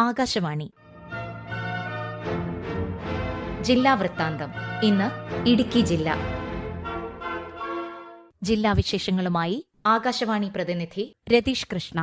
ആകാശവാണി. ജില്ലാ വൃത്താന്തം. ഇന്ന് ഇടുക്കി ജില്ല. ജില്ലാ വിശേഷങ്ങളുമായി ആകാശവാണി പ്രതിനിധി രതീഷ് കൃഷ്ണ.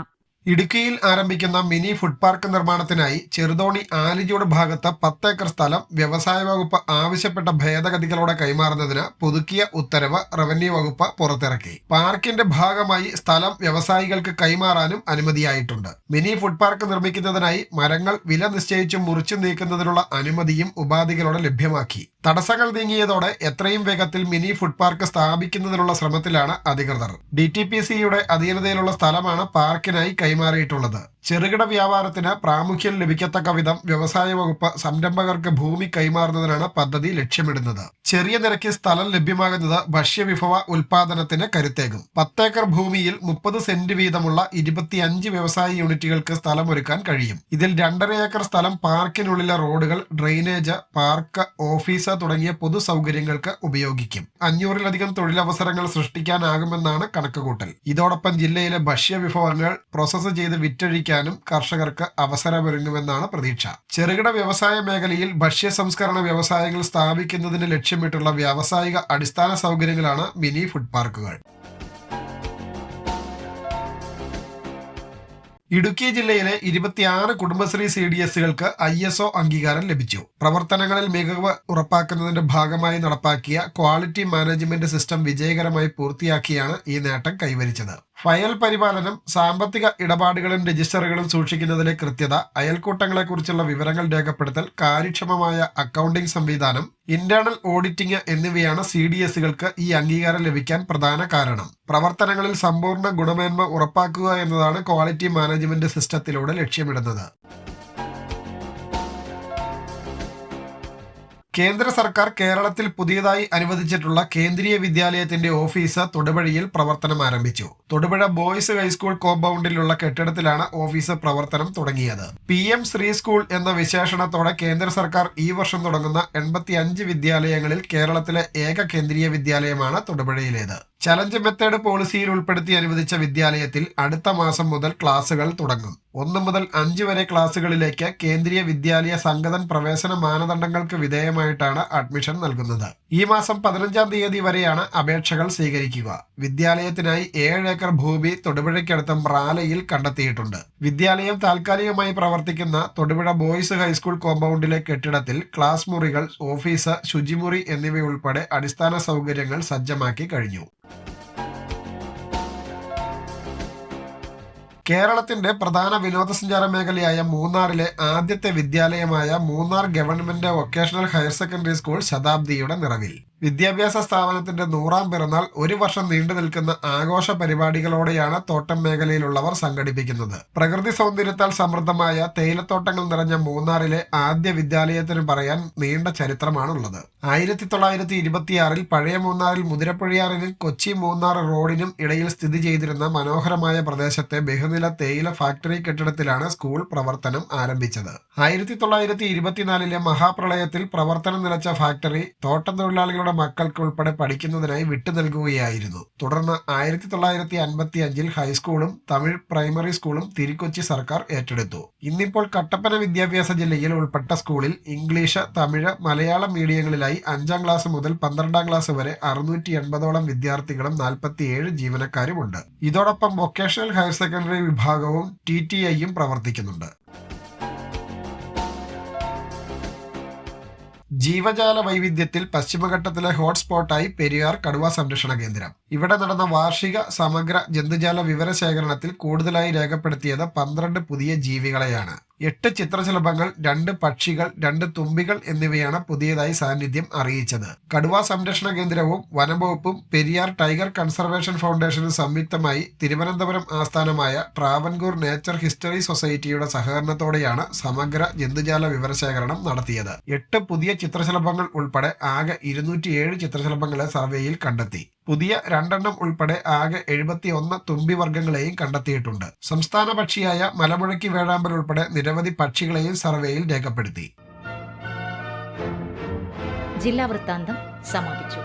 ഇടുക്കിയിൽ ആരംഭിക്കുന്ന മിനി ഫുഡ് പാർക്ക് നിർമ്മാണത്തിനായി ചെറുതോണി ആലിജോട് ഭാഗത്ത് പത്തേക്കർ സ്ഥലം വ്യവസായ വകുപ്പ് ആവശ്യപ്പെട്ട ഭേദഗതികളോടെ കൈമാറുന്നതിന് പുതുക്കിയ ഉത്തരവ് റവന്യൂ വകുപ്പ് പുറത്തിറക്കി. പാർക്കിന്റെ ഭാഗമായി സ്ഥലം വ്യവസായികൾക്ക് കൈമാറാനും അനുമതിയായിട്ടുണ്ട്. മിനി ഫുഡ് പാർക്ക് നിർമ്മിക്കുന്നതിനായി മരങ്ങൾ വില നിശ്ചയിച്ചും മുറിച്ചു നീക്കുന്നതിനുള്ള അനുമതിയും ഉപാധികളോടെ ലഭ്യമാക്കി. തടസ്സങ്ങൾ നീങ്ങിയതോടെ എത്രയും വേഗത്തിൽ മിനി ഫുഡ് പാർക്ക് സ്ഥാപിക്കുന്നതിനുള്ള ശ്രമത്തിലാണ് അധികൃതർ. ഡി ടി പി സിയുടെ അധീനതയിലുള്ള സ്ഥലമാണ് പാർക്കിനായി കൈമാറിയിട്ടുള്ളത്. ചെറുകിട വ്യാപാരത്തിന് പ്രാമുഖ്യം ലഭിക്കത്തക്ക വിധം വ്യവസായ വകുപ്പ് സംരംഭകർക്ക് ഭൂമി കൈമാറുന്നതിനാണ് പദ്ധതി ലക്ഷ്യമിടുന്നത്. ചെറിയ നിരക്കിൽ സ്ഥലം ലഭ്യമാകുന്നത് ഭക്ഷ്യവിഭവ ഉൽപാദനത്തിന് കരുത്തേകും. പത്തേക്കർ ഭൂമിയിൽ മുപ്പത് സെന്റ് വീതമുള്ള ഇരുപത്തിയഞ്ച് വ്യവസായ യൂണിറ്റുകൾക്ക് സ്ഥലമൊരുക്കാൻ കഴിയും. ഇതിൽ രണ്ടര ഏക്കർ സ്ഥലം പാർക്കിനുള്ളിലെ റോഡുകൾ ഡ്രെയിനേജ് പാർക്ക് ഓഫീസ് തുടങ്ങിയ പൊതു സൗകര്യങ്ങൾക്ക് ഉപയോഗിക്കും. അഞ്ഞൂറിലധികം തൊഴിലവസരങ്ങൾ സൃഷ്ടിക്കാനാകുമെന്നാണ് കണക്കുകൂട്ടൽ. ഇതോടൊപ്പം ജില്ലയിലെ ഭക്ഷ്യവിഭവങ്ങൾ പ്രോസസ്സ് ചെയ്ത് വിറ്റഴിക്കാനും കർഷകർക്ക് അവസരമൊരുങ്ങുമെന്നാണ് പ്രതീക്ഷ. ചെറുകിട വ്യവസായ മേഖലയിൽ ഭക്ഷ്യ സംസ്കരണ വ്യവസായങ്ങൾ സ്ഥാപിക്കുന്നതിന് ലക്ഷ്യമിട്ടുള്ള വ്യാവസായിക അടിസ്ഥാന സൗകര്യങ്ങളാണ് മിനി ഫുഡ് പാർക്കുകൾ. ഇടുക്കി ജില്ലയിലെ ഇരുപത്തിയാറ് കുടുംബശ്രീ സി ഡി എസുകൾക്ക് ഐ എസ് ഒ അംഗീകാരം ലഭിച്ചു. പ്രവർത്തനങ്ങളിൽ മികവ് ഉറപ്പാക്കുന്നതിന്റെ ഭാഗമായി നടപ്പാക്കിയ ക്വാളിറ്റി മാനേജ്മെന്റ് സിസ്റ്റം വിജയകരമായി പൂർത്തിയാക്കിയാണ് ഈ നേട്ടം കൈവരിച്ചത്. ഫയൽ പരിപാലനം സാമ്പത്തിക ഇടപാടുകളും രജിസ്റ്ററുകളും സൂക്ഷിക്കുന്നതിലെ കൃത്യത അയൽക്കൂട്ടങ്ങളെക്കുറിച്ചുള്ള വിവരങ്ങൾ രേഖപ്പെടുത്തൽ കാര്യക്ഷമമായ അക്കൗണ്ടിംഗ് സംവിധാനം ഇന്റേണൽ ഓഡിറ്റിംഗ് എന്നിവയാണ് സി ഡി എസുകൾക്ക് ഈ അംഗീകാരം ലഭിക്കാൻ പ്രധാന കാരണം. പ്രവർത്തനങ്ങളിൽ സമ്പൂർണ ഗുണമേന്മ ഉറപ്പാക്കുക എന്നതാണ് ക്വാളിറ്റി മാനേജ്മെന്റ് സിസ്റ്റത്തിലൂടെ ലക്ഷ്യമിടുന്നത്. കേന്ദ്ര സർക്കാർ കേരളത്തിൽ പുതിയതായി അനുവദിച്ചിട്ടുള്ള കേന്ദ്രീയ വിദ്യാലയത്തിന്റെ ഓഫീസ് തൊടുപുഴയിൽ പ്രവർത്തനം ആരംഭിച്ചു. തൊടുപുഴ ബോയ്സ് ഹൈസ്കൂൾ കോമ്പൗണ്ടിലുള്ള കെട്ടിടത്തിലാണ് ഓഫീസ് പ്രവർത്തനം തുടങ്ങിയത്. പി എം ശ്രീ സ്കൂൾ എന്ന വിശേഷണത്തോടെ കേന്ദ്ര സർക്കാർ ഈ വർഷം തുടങ്ങുന്ന എൺപത്തി വിദ്യാലയങ്ങളിൽ കേരളത്തിലെ ഏക കേന്ദ്രീയ വിദ്യാലയമാണ് തൊടുപുഴയിലേത്. ചലഞ്ച് മെത്തേഡ് പോളിസിയിൽ ഉൾപ്പെടുത്തി അനുവദിച്ച വിദ്യാലയത്തിൽ അടുത്ത മാസം മുതൽ ക്ലാസുകൾ തുടങ്ങും. ഒന്ന് മുതൽ അഞ്ച് വരെ ക്ലാസുകളിലേക്ക് കേന്ദ്രീയ വിദ്യാലയ സംഗതൻ പ്രവേശന മാനദണ്ഡങ്ങൾക്ക് വിധേയമായിട്ടാണ് അഡ്മിഷൻ നൽകുന്നത്. ഈ മാസം പതിനഞ്ചാം തീയതി വരെയാണ് അപേക്ഷകൾ സ്വീകരിക്കുക. വിദ്യാലയത്തിനായി ഏഴ് ഏക്കർ ഭൂമി തൊടുപുഴയ്ക്കടുത്ത് റാലയിൽ കണ്ടെത്തിയിട്ടുണ്ട്. വിദ്യാലയം താൽക്കാലികമായി പ്രവർത്തിക്കുന്ന തൊടുപുഴ ബോയ്സ് ഹൈസ്കൂൾ കോമ്പൗണ്ടിലെ കെട്ടിടത്തിൽ ക്ലാസ് മുറികൾ ഓഫീസ് ശുചിമുറി എന്നിവയുൾപ്പെടെ അടിസ്ഥാന സൗകര്യങ്ങൾ സജ്ജമാക്കി കഴിഞ്ഞു. കേരളത്തിന്റെ പ്രധാന വിനോദസഞ്ചാര മേഖലയായ മൂന്നാറിലെ ആദ്യത്തെ വിദ്യാലയമായ Munnar government vocational higher secondary school ശതാബ്ദിയുടെ നിറവിൽ. വിദ്യാഭ്യാസ സ്ഥാപനത്തിന്റെ നൂറാം പിറന്നാൾ ഒരു വർഷം നീണ്ടു നിൽക്കുന്ന ആഘോഷ പരിപാടികളോടെയാണ് തോട്ടം മേഖലയിലുള്ളവർ സംഘടിപ്പിക്കുന്നത്. പ്രകൃതി സൗന്ദര്യത്താൽ സമൃദ്ധമായ തേയിലത്തോട്ടങ്ങൾ നിറഞ്ഞ മൂന്നാറിലെ ആദ്യ വിദ്യാലയത്തിന് പറയാൻ നീണ്ട ചരിത്രമാണുള്ളത്. ആയിരത്തി തൊള്ളായിരത്തി ഇരുപത്തിയാറിൽ പഴയ മൂന്നാറിൽ മുതിരപ്പുഴയാറിനും കൊച്ചി മൂന്നാർ റോഡിനും ഇടയിൽ സ്ഥിതി ചെയ്തിരുന്ന മനോഹരമായ പ്രദേശത്തെ ബഹുനില തേയില ഫാക്ടറി കെട്ടിടത്തിലാണ് സ്കൂൾ പ്രവർത്തനം ആരംഭിച്ചത്. ആയിരത്തി തൊള്ളായിരത്തി ഇരുപത്തിനാലിലെ മഹാപ്രളയത്തിൽ പ്രവർത്തനം നിലച്ച ഫാക്ടറി തോട്ടം തൊഴിലാളികളുടെ മക്കൾക്ക് ഉൾപ്പെടെ പഠിക്കുന്നതിനായി വിട്ടു നൽകുകയായിരുന്നു. തുടർന്ന് ആയിരത്തി തൊള്ളായിരത്തി അൻപത്തി അഞ്ചിൽ ഹൈസ്കൂളും തമിഴ് പ്രൈമറി സ്കൂളും തിരുക്കൊച്ചി സർക്കാർ ഏറ്റെടുത്തു. ഇന്നിപ്പോൾ കട്ടപ്പന വിദ്യാഭ്യാസ ജില്ലയിൽ ഉൾപ്പെട്ട സ്കൂളിൽ ഇംഗ്ലീഷ് തമിഴ് മലയാളം മീഡിയങ്ങളിലായി അഞ്ചാം ക്ലാസ് മുതൽ പന്ത്രണ്ടാം ക്ലാസ് വരെ അറുന്നൂറ്റി എൺപതോളം വിദ്യാർത്ഥികളും നാൽപ്പത്തിയേഴ് ജീവനക്കാരുമുണ്ട്. ഇതോടൊപ്പം വൊക്കേഷണൽ ഹയർ സെക്കൻഡറി വിഭാഗവും ടി ടി ഐയും പ്രവർത്തിക്കുന്നുണ്ട്. ജീവജാല വൈവിധ്യത്തിൽ പശ്ചിമഘട്ടത്തിലെ ഹോട്ട്സ്പോട്ടായി പെരിയാർ കടുവ സംരക്ഷണ കേന്ദ്രം. ഇവിടെ നടന്ന വാർഷിക സമഗ്ര ജന്തുജാല വിവരശേഖരണത്തിൽ കൂടുതലായി രേഖപ്പെടുത്തിയത് പന്ത്രണ്ട് പുതിയ ജീവികളെയാണ്. എട്ട് ചിത്രശലഭങ്ങൾ രണ്ട് പക്ഷികൾ രണ്ട് തുമ്പികൾ എന്നിവയാണ് പുതിയതായി സാന്നിധ്യം അറിയിച്ചത്. കടുവ സംരക്ഷണ കേന്ദ്രവും വനംവകുപ്പും പെരിയാർ ടൈഗർ കൺസർവേഷൻ ഫൗണ്ടേഷനും സംയുക്തമായി തിരുവനന്തപുരം ആസ്ഥാനമായ ട്രാവൻകൂർ നേച്ചർ ഹിസ്റ്ററി സൊസൈറ്റിയുടെ സഹകരണത്തോടെയാണ് സമഗ്ര ജന്തുജാല വിവരശേഖരണം നടത്തിയത്. എട്ട് പുതിയ ചിത്രശലഭങ്ങൾ ഉൾപ്പെടെ ആകെ ഇരുന്നൂറ്റിയേഴ് ചിത്രശലഭങ്ങളെ സർവേയിൽ കണ്ടെത്തി. പുതിയ രണ്ടെണ്ണം ഉൾപ്പെടെ ആകെ എഴുപത്തി ഒന്ന് തുമ്പി വർഗങ്ങളെയും കണ്ടെത്തിയിട്ടുണ്ട്. സംസ്ഥാന പക്ഷിയായ മലമുഴക്കി വേഴാമ്പൽ ഉൾപ്പെടെ നിരവധി പക്ഷികളെയും സർവേയിൽ രേഖപ്പെടുത്തി. ജില്ലാ വൃത്താന്തം സമാപിച്ചു.